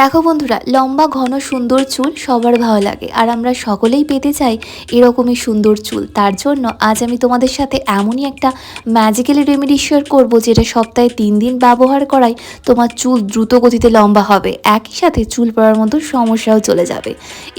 দেখো বন্ধুরা, লম্বা, ঘন, সুন্দর চুল সবার ভালো লাগে। আর আমরা সকলেই পেতে চাই এরকমই সুন্দর চুল। তার জন্য আজ আমি তোমাদের সাথে এমনই একটা ম্যাজিক্যালি রেমেডি শেয়ার করব, যেটা সপ্তাহে তিন দিন ব্যবহার করায় তোমার চুল দ্রুত গতিতে লম্বা হবে। একই সাথে চুল পড়ার মতো সমস্যাও চলে যাবে।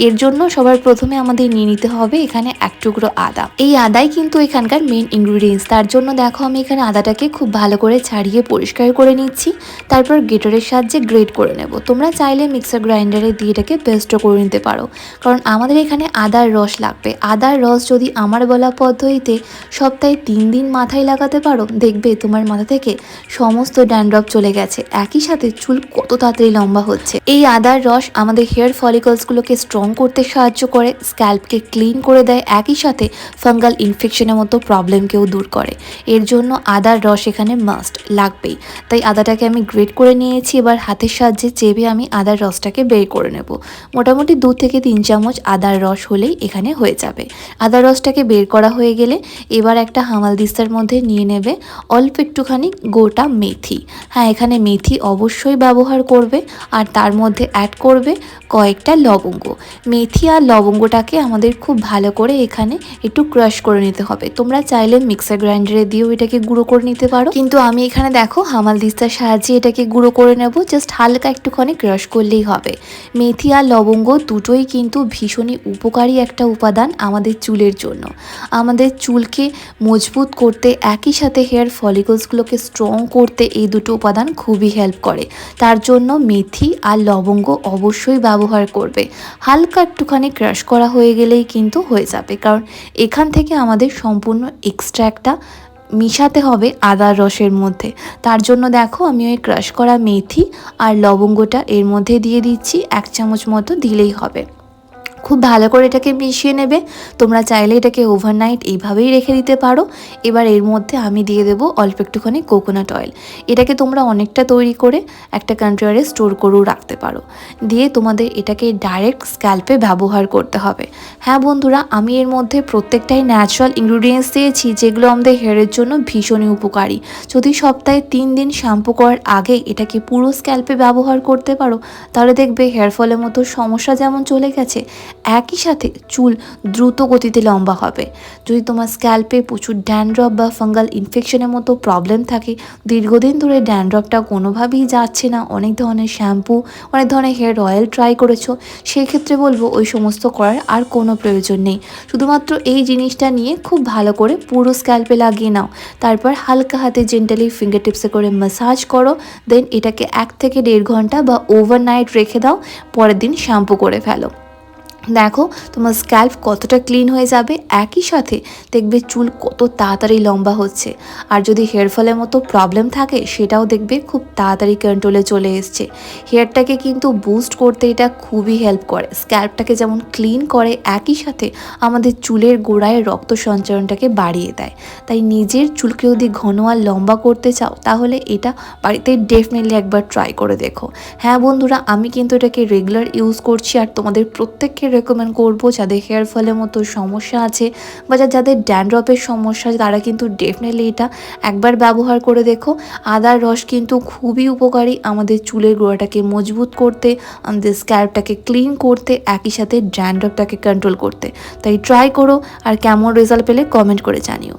এর জন্য সবার প্রথমে আমাদের নিয়ে নিতে হবে এখানে এক টুকরো আদা। এই আদাই কিন্তু এখানকার মেন ইনগ্রিডিয়েন্টস তার জন্য দেখো আমি এখানে আদাটাকে খুব ভালো করে ছাড়িয়ে পরিষ্কার করে নিচ্ছি। তারপর গ্রেটারের সাহায্যে গ্রেট করে নেব। তোমরা চাইলে মিক্সার গ্রাইন্ডারে দিয়ে এটাকে পেস্টও করে নিতে পারো। কারণ আমাদের এখানে আদার রস লাগবে। আদার রস যদি আমার বলা পদ্ধতিতে সপ্তাহে তিন দিন মাথায় লাগাতে পারো, দেখবে তোমার মাথা থেকে সমস্ত ড্যান্ড্রপ চলে গেছে। একই সাথে চুল কত তাড়াতাড়ি লম্বা হচ্ছে। এই আদার রস আমাদের হেয়ার ফলিকলসগুলোকে স্ট্রং করতে সাহায্য করে স্ক্যাল্পকে ক্লিন করে দেয়, একই সাথে ফাঙ্গাল ইনফেকশনের মতো প্রবলেমকেও দূর করে। এর জন্য আদার রস এখানে মাস্ট লাগবেই। তাই আদাটাকে আমি গ্রেট করে নিয়েছি, এবার হাতের সাহায্যে চেপে আমি আদার রসটাকে বের করে নেব। মোটামুটি দু থেকে তিন চামচ আদার রস হলেই এখানে হয়ে যাবে। আদার রসটাকে বের করা হয়ে গেলে এবার একটা হামাল দিস্তার মধ্যে নিয়ে নেবে অল্প একটুখানি গোটা মেথি। হ্যাঁ এখানে মেথি অবশ্যই ব্যবহার করবে আর তার মধ্যে অ্যাড করবে কয়েকটা লবঙ্গ। মেথি আর লবঙ্গটাকে আমাদের খুব ভালো করে এখানে একটু ক্রাশ করে নিতে হবে। তোমরা চাইলে মিক্সার গ্রাইন্ডারে দিয়েও এটাকে গুঁড়ো করে নিতে পারো। কিন্তু আমি এখানে দেখো হামাল দিস্তার সাহায্যে এটাকে গুঁড়ো করে নেব। জাস্ট হালকা একটুখানি ক্রাশ করলেই হবে। মেথি আর লবঙ্গ দুটোই কিন্তু ভীষণই উপকারী একটা উপাদান আমাদের চুলের জন্য। আমাদের চুলকে মজবুত করতে, একই সাথে হেয়ার ফলিকলসগুলোকে স্ট্রং করতে এই দুটো উপাদান খুবই হেল্প করে। তার জন্য মেথি আর লবঙ্গ অবশ্যই ব্যবহার করবে। হালকা একটুখানি ক্রাশ করা হয়ে গেলেই কিন্তু হয়ে যাবে। কারণ এখান থেকে আমাদের সম্পূর্ণ এক্সট্রা একটা মিশাতে হবে আদার রসের মধ্যে। তার জন্য দেখো আমি ওই ক্রাশ করা মেথি আর লবঙ্গটা এর মধ্যে দিয়ে দিচ্ছি, এক চামচ মতো দিলেই হবে। খুব ভালো করে এটাকে মিশিয়ে নেবে। তোমরা চাইলে এটাকে ওভারনাইট এইভাবেই রেখে দিতে পারো। এবার এর মধ্যে আমি দিয়ে দেবো অল্প একটুখানি কোকোনাট অয়েল এটাকে তোমরা অনেকটা তৈরি করে একটা কন্টেনারে স্টোর করেও রাখতে পারো। দিয়ে তোমাদের এটাকে ডাইরেক্ট স্ক্যাল্পে ব্যবহার করতে হবে। হ্যাঁ বন্ধুরা, আমি এর মধ্যে প্রত্যেকটাই ন্যাচারাল ইনগ্রিডিয়েন্টস দিয়েছি, যেগুলো আমাদের হেয়ারের জন্য ভীষণই উপকারী। যদি সপ্তাহে তিন দিন শ্যাম্পু করার আগে এটাকে পুরো স্ক্যাল্পে ব্যবহার করতে পারো, তাহলে দেখবে হেয়ার ফলের মতো সমস্যা যেমন চলে গেছে একই সাথে চুল দ্রুত গতিতে লম্বা হবে। যদি তোমার স্ক্যাল্পে প্রচুর ড্যান্ড্রপ বা ফাঙ্গাল ইনফেকশনের মতো প্রবলেম থাকে, দীর্ঘদিন ধরে ড্যান্ড্রপটা কোনোভাবেই যাচ্ছে না। অনেক ধরনের শ্যাম্পু, অনেক ধরনের হেয়ার অয়েল ট্রাই করেছ। সেক্ষেত্রে বলব ওই সমস্ত করার আর কোনো প্রয়োজন নেই। শুধুমাত্র এই জিনিসটা নিয়ে খুব ভালো করে পুরো স্ক্যাল্পে লাগিয়ে নাও। তারপর হালকা হাতে জেন্টালি ফিঙ্গার টিপসে করে ম্যাসাজ করো। দেন এটাকে এক থেকে দেড় ঘণ্টা বা ওভারনাইট রেখে দাও। পরের দিন শ্যাম্পু করে ফেলো। দেখো, তোমার স্ক্যাল্প কতটা ক্লিন হয়ে যাবে, একই সাথে দেখবে চুল কত তাড়াতাড়ি লম্বা হচ্ছে। আর যদি হেয়ার ফলের মতো প্রবলেম থাকে, সেটাও দেখবে খুব তাড়াতাড়ি কন্ট্রোলে চলে এসছে। হেয়ারটাকে কিন্তু বুস্ট করতে এটা খুবই হেল্প করে। স্ক্যাল্পটাকে যেমন ক্লিন করে, একই সাথে আমাদের চুলের গোড়ায় রক্ত সঞ্চালনটাকে বাড়িয়ে দেয়। তাই নিজের চুলকে যদি ঘন আর লম্বা করতে চাও, তাহলে এটা বাড়িতে ডেফিনেটলি একবার ট্রাই করে দেখো। হ্যাঁ বন্ধুরা, আমি কিন্তু এটাকে রেগুলার ইউজ করছি আর তোমাদের প্রত্যেককে রেকমেন্ড করব। যাদের হেয়ার ফলের মতো সমস্যা আছে বা যাদের ড্যান্ড্রপের সমস্যা আছে, তারা কিন্তু ডেফিনেটলি এটা একবার ব্যবহার করে দেখো। আদার রস কিন্তু খুবই উপকারী আমাদের চুলের গোড়াটাকে মজবুত করতে, আমাদের স্ক্যাল্পটাকে ক্লিন করতে, একই সাথে ড্যান্ড্রপটাকে কন্ট্রোল করতে। তাই ট্রাই করো আর কেমন রেজাল্ট পেলে কমেন্ট করে জানিও।